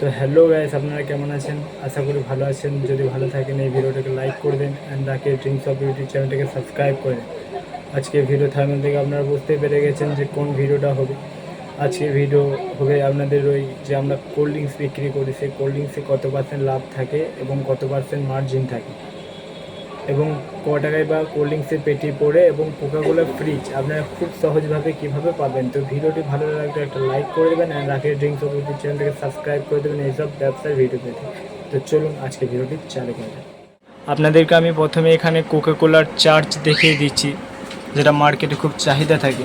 তো hello guys আপনারা কেমন আছেন? আশা করি ভালো আছেন। যদি ভালো থাকেন, এই ভিডিওটাকে লাইক করে and rake drinks of YouTube চ্যানেলটাকে সাবস্ক্রাইব করে। আজকে ভিডিও থাকবেন থেকে আপনারা বুঝতেই পেরে গেছেন যে কোন ভিডিওটা হবে। আজকে ভিডিও হবে আপনাদের ওই যে আমরা কোল্ড ড্রিঙ্কস বিক্রি করি, সেই কোল্ড ড্রিঙ্কসে কত পার্সেন্ট লাভ থাকে এবং কত পার্সেন্ট মার্জিন থাকে। এবং ক টাকায় বা কোল্ড ড্রিঙ্কসের পেটি পড়ে এবং কোকাকোলা ফ্রিজ আপনারা খুব সহজভাবে কীভাবে পাবেন? তো ভিডিওটি ভালো লাগলে একটা লাইক করে দেবেন অ্যান্ড রাকেশ ড্রিঙ্কস অফ চ্যানেলটাকে সাবস্ক্রাইব করে দেবেন এইসব ব্যবসার ভিডিও পেতে। তো চলুন আজকে ভিডিওটি চালু করা আপনাদেরকে আমি প্রথমে এখানে কোকাকোলার চার্জ দেখিয়ে দিচ্ছি, যেটা মার্কেটে খুব চাহিদা থাকে।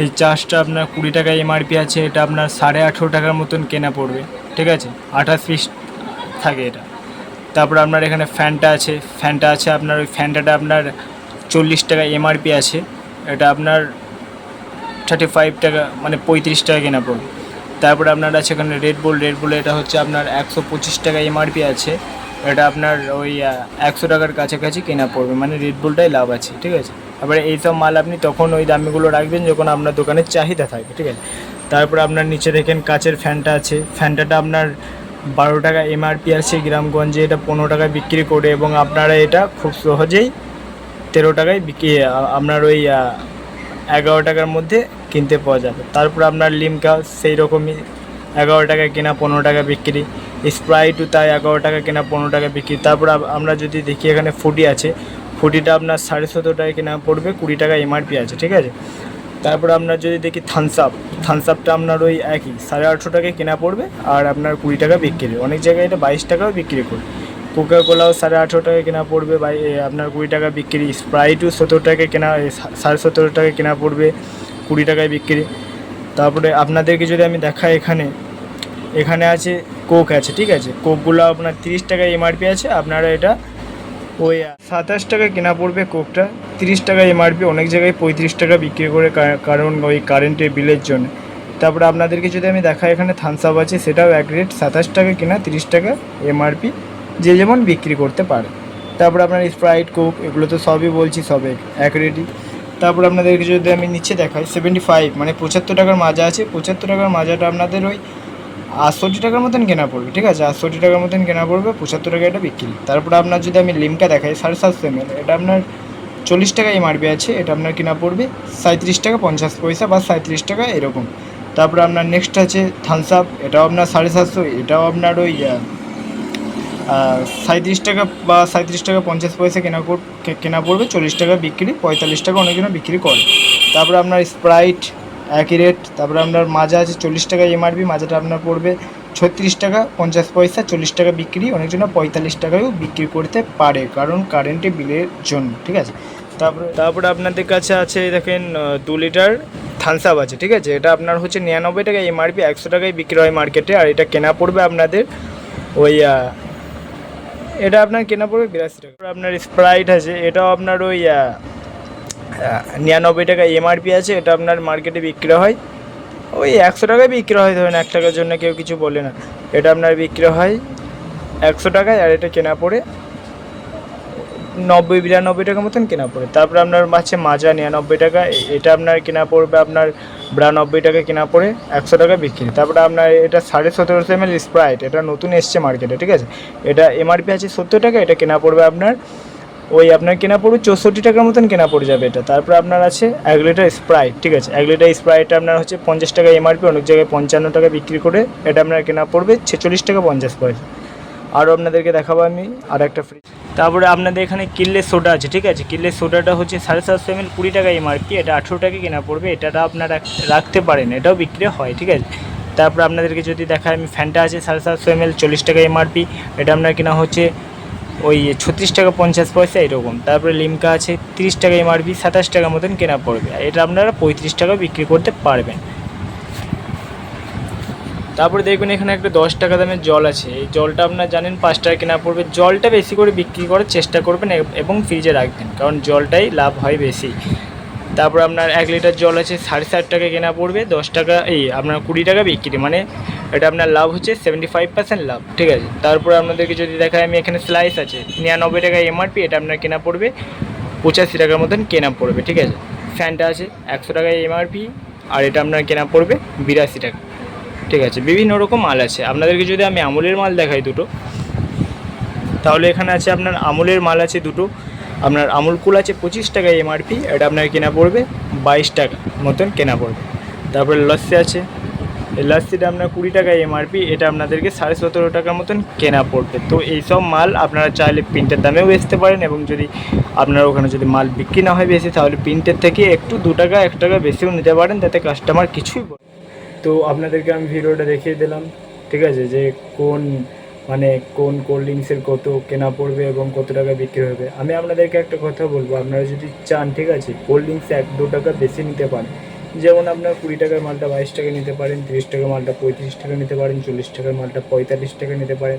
এই চার্জটা আপনার কুড়ি টাকা এমআরপি আছে, এটা আপনার সাড়ে আঠেরো টাকার মতন কেনা পড়বে, ঠিক আছে? আঠাশ পিস থাকে এটা। তারপর আপনার এখানে ফ্যানটা আছে। ফ্যানটা আছে আপনার ওই ফ্যানটাটা আপনার চল্লিশ টাকা এমআরপি আছে। এটা আপনার থার্টি ফাইভ টাকা মানে পঁয়ত্রিশ টাকা কেনা পড়বে। তারপরে আপনার আছে এখানে রেড বুল রেড বুল এটা হচ্ছে আপনার একশো পঁচিশ টাকা এমআরপি আছে। এটা আপনার ওই একশো টাকার কাছাকাছি কেনা পড়বে। মানে রেড বুলটাই লাভ আছে, ঠিক আছে? তারপরে এইসব মাল আপনি তখন ওই দামিগুলো রাখবেন যখন আপনার দোকানের চাহিদা থাকবে, ঠিক আছে? তারপর আপনার নিচে দেখেন কাচের ফ্যানটা আছে। ফ্যানটাটা আপনার বারো টাকা এমআরপি আছে গ্রামগঞ্জে এটা পনেরো টাকায় বিক্রি করে এবং আপনারা এটা খুব সহজেই তেরো টাকায় বিক্রি, আপনার ওই এগারো টাকার মধ্যে কিনতে পাওয়া যাবে। তারপর আপনার লিমকা সেই রকমই এগারো টাকায় কেনা পনেরো টাকা বিক্রি, স্প্রাইটও তাই এগারো টাকা কেনা পনেরো টাকা বিক্রি। তারপর আমরা যদি দেখি এখানে ফুটি আছে, ফুটিটা আপনার সাড়ে সতেরো টাকায় কেনা পড়বে, কুড়ি টাকা এমআরপি আছে, ঠিক আছে? তারপর আপনার যদি দেখি থামস আপ থামস আপটা আপনার ওই একই। সাড়ে আটশো টাকায় কেনা পড়বে আর আপনার কুড়ি টাকা বিক্রি। অনেক জায়গায় এটা বাইশ টাকাও বিক্রি করে। কোকা কোলাও সাড়ে আঠেরো টাকায় কেনা পড়বে, বাই আপনার কুড়ি টাকা বিক্রি। স্প্রাইটও সতেরো টাকায় কেনা সাড়ে সতেরো টাকায় কেনা পড়বে, কুড়ি টাকায় বিক্রি। তারপরে আপনাদেরকে যদি আমি দেখাই এখানে এখানে আছে কোক আছে, ঠিক আছে? কোকগুলো আপনার তিরিশ টাকায় এমআরপি আছে, আপনারা এটা ওই সাতাশ টাকা কেনা পড়বে কোকটা তিরিশ টাকা এমআরপি অনেক জায়গায় পঁয়ত্রিশ টাকা বিক্রি করে কারণ ওই কারেন্টের বিলের জন্য। তারপরে আপনাদেরকে যদি আমি দেখাই এখানে থামস আপ আছে, সেটাও এক রেট সাতাশ টাকা কেনা তিরিশ টাকা এমআরপি যে যেমন বিক্রি করতে পারে। তারপরে আপনার স্প্রাইট কোক এগুলো তো সবই বলছি, সব এক- রেটই তারপর আপনাদেরকে যদি আমি নিচে দেখাই সেভেন্টি ফাইভ মানে পঁচাত্তর টাকার মাজা আছে, পঁচাত্তর টাকার মাজাটা আপনাদের ওই আটষট্টি টাকার মতন কেনা পড়বে, ঠিক আছে? আটষট্টি টাকার মতন কেনা পড়বে, পঁচাত্তর টাকা এটা বিক্রি। তারপরে আপনার যদি আমি লিমকা দেখাই, সাড়ে সাতশো এম এটা আপনার চল্লিশ টাকা এমআরপি আছে, এটা আপনার কেনা পড়বে সাঁত্রিশ টাকা পঞ্চাশ পয়সা বা সাঁত্রিশ টাকা এরকম। তারপরে আপনার নেক্সট আছে থামস আপ এটাও আপনার সাড়ে সাতশো, এটাও আপনার ওই সাঁত্রিশ টাকা বা সাঁত্রিশ টাকা পঞ্চাশ পয়সা কেনা কেনা পড়বে, চল্লিশ টাকা বিক্রি, পঁয়তাল্লিশ টাকা অনেকজন বিক্রি করে। তারপরে আপনার স্প্রাইট একই রেট তারপরে আপনার মাজা আছে, চল্লিশ টাকা এমআরপি, মাজাটা আপনার পড়বে ছত্রিশ টাকা, পঞ্চাশ পয়সা, চল্লিশ টাকা বিক্রি, অনেকজন পঁয়তাল্লিশ টাকায়ও বিক্রি করতে পারে কারণ কারেন্টের বিলের জন্য, ঠিক আছে? তারপরে তারপরে আপনাদের কাছে আছে দেখেন দু লিটার থামস আপ আছে, ঠিক আছে? এটা আপনার হচ্ছে নিরানব্বই টাকা এমআরপি একশো টাকায় বিক্রি হয় মার্কেটে, আর এটা কেনা পড়বে আপনাদের ওই এটা আপনার কেনা পড়বে বিরাশি টাকা। আপনার স্প্রাইট আছে, এটাও আপনার ওই নিরানব্বই টাকা এমআরপি আছে, এটা আপনার মার্কেটে বিক্রি হয়। ওই একশো টাকায় বিক্রি হয়, ধরেন এক টাকার জন্য কেউ কিছু বলে না। এটা আপনার বিক্রি হয় একশো টাকায় আর এটা কেনা পড়ে নব্বই, বিরানব্বই টাকার মতন কেনা পড়ে। তারপরে আপনার আছে মাজা নিরানব্বই টাকা এটা আপনার কেনা পড়বে আপনার বিরানব্বই টাকা কেনা পড়ে একশো টাকা বিক্রি। তারপরে আপনার এটা সাড়ে সতেরোশো এম এল স্প্রাইট এটা নতুন এসছে মার্কেটে ঠিক আছে? এটা এমআরপি আছে সত্তর টাকা এটা কেনা পড়বে আপনার ওই আপনার কেনা পড়বে চৌষট্টি টাকার মতন কেনা পড়ে যাবে এটা। তারপর আপনার আছে এক লিটার স্প্রাইট, ঠিক আছে? এক লিটার স্প্রাইট আপনার হচ্ছে পঞ্চাশ টাকা এমআরপি অনেক জায়গায় পঞ্চান্ন টাকা বিক্রি করে এটা আপনার কেনা পড়বে ছেচল্লিশ টাকা পঞ্চাশ পয়সা। আরও আপনাদেরকে দেখাবো আমি আর একটা ফ্রিজ তারপরে আপনাদের এখানে কিল্লে সোডা আছে, ঠিক আছে? কিল্লে সোডাটা হচ্ছে সাড়ে সাতশো এমএল কুড়ি টাকা এমআরপি এটা আঠেরো টাকা কেনা পড়বে এটা আপনারা রাখতে পারেন, এটাও বিক্রি হয়, ঠিক আছে? তারপর আপনাদেরকে যদি দেখায় আমি ফ্যানটা আছে সাড়ে সাতশো এমএল চল্লিশ টাকা এমআরপি এটা আপনার কেনা হচ্ছে ওই ছত্রিশ টাকা পঞ্চাশ পয়সা এরকম। তারপরে লিমকা আছে তিরিশ টাকা এমআরপি, সাতাশ টাকা মতন কেনা পড়বে। আর এটা আপনারা পঁয়ত্রিশ টাকা বিক্রি করতে পারবেন। তারপরে দেখবেন এখানে একটা দশ টাকা দামের জল আছে। এই জলটা আপনার জানেন পাঁচ টাকা কেনা পড়বে। জলটা বেশি করে বিক্রি করার চেষ্টা করবেন এবং ফ্রিজে রাখবেন। কারণ জলটাই লাভ হয় বেশি। তারপর আপনার এক লিটার জল আছে, সাড়ে সাত টাকা কেনা পড়বে, দশ টাকা, এই আপনার কুড়ি টাকা বিক্রি মানে এটা আপনার লাভ হচ্ছে সেভেন্টি ফাইভ পার্সেন্ট লাভ, ঠিক আছে? তারপর আপনাদেরকে যদি দেখায় আমি এখানে স্লাইস আছে, নিরানব্বই টাকা এমআরপি এটা আপনার কেনা পড়বে, পঁচাশি টাকার মতন কেনা পড়বে, ঠিক আছে? ফ্যানটা আছে, একশো টাকা এমআরপি আর এটা আপনার কেনা পড়বে বিরাশি টাকা, ঠিক আছে? বিভিন্ন রকম মাল আছে, আপনাদেরকে যদি আমি আমুলের মাল দেখাই দুটো, তাহলে এখানে আছে আপনার আমুলের মাল আছে দুটো আপনার আমুল কুল আছে পঁচিশ টাকা এমআরপি এটা আপনার কেনা পড়বে বাইশ টাকা মতন কেনা পড়বে। তারপরে লস্যি আছে, এই লস্যিটা আপনার কুড়ি টাকা এমআরপি এটা আপনাদেরকে সাড়ে সতেরো টাকার মতন কেনা পড়বে। তো এইসব মাল আপনারা চাইলে প্রিন্টের দামেও বেচতে পারেন এবং যদি আপনার ওখানে যদি মাল বিক্রি না হয় বেশি, তাহলে প্রিন্টের থেকে একটু দু টাকা, এক টাকা বেশিও নিতে পারেন তাতে কাস্টমার কিছুই তো আপনাদেরকে আমি ভিডিওটা দেখিয়ে দিলাম, ঠিক আছে? যে কোন মানে কোন কোল্ড ড্রিঙ্কসের কত কেনা পড়বে এবং কত টাকা বিক্রি হবে? আমি আপনাদেরকে একটা কথা বলব, আপনারা যদি চান, ঠিক আছে কোল্ড ড্রিঙ্কস এক দু টাকা বেশি নিতে পারেন। যেমন আপনার কুড়ি টাকার মালটা বাইশ টাকা নিতে পারেন, তিরিশ টাকার মালটা পঁয়ত্রিশ টাকা নিতে পারেন, চল্লিশ টাকার মালটা পঁয়তাল্লিশ টাকা নিতে পারেন।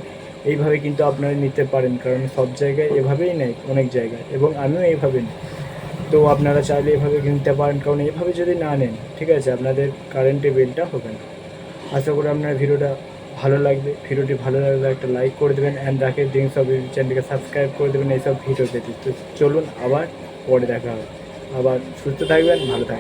এইভাবে কিন্তু আপনারা নিতে পারেন, কারণ সব জায়গায় এভাবেই নেয়, অনেক জায়গায়, এবং আমিও এইভাবে নিই। তো আপনারা চাইলে এভাবে কিনতে পারেন, কারণ এইভাবে যদি না নেন, ঠিক আছে, আপনাদের কারেন্টের বিলটা হবে না। আশা করি আপনার ভিডিওটা ভালো লাগবে ভিডিওটি ভালো লাগলে একটা লাইক করে দেবেন অ্যান্ড রাখে ড্রিঙ্কস অফ ইউটিউব চ্যানেলকে সাবস্ক্রাইব করে দেবেন এইসব ভিডিও পেতে তো চলুন আবার পরে দেখা হবে। আবার সুস্থ থাকবেন, ভালো থাকবেন।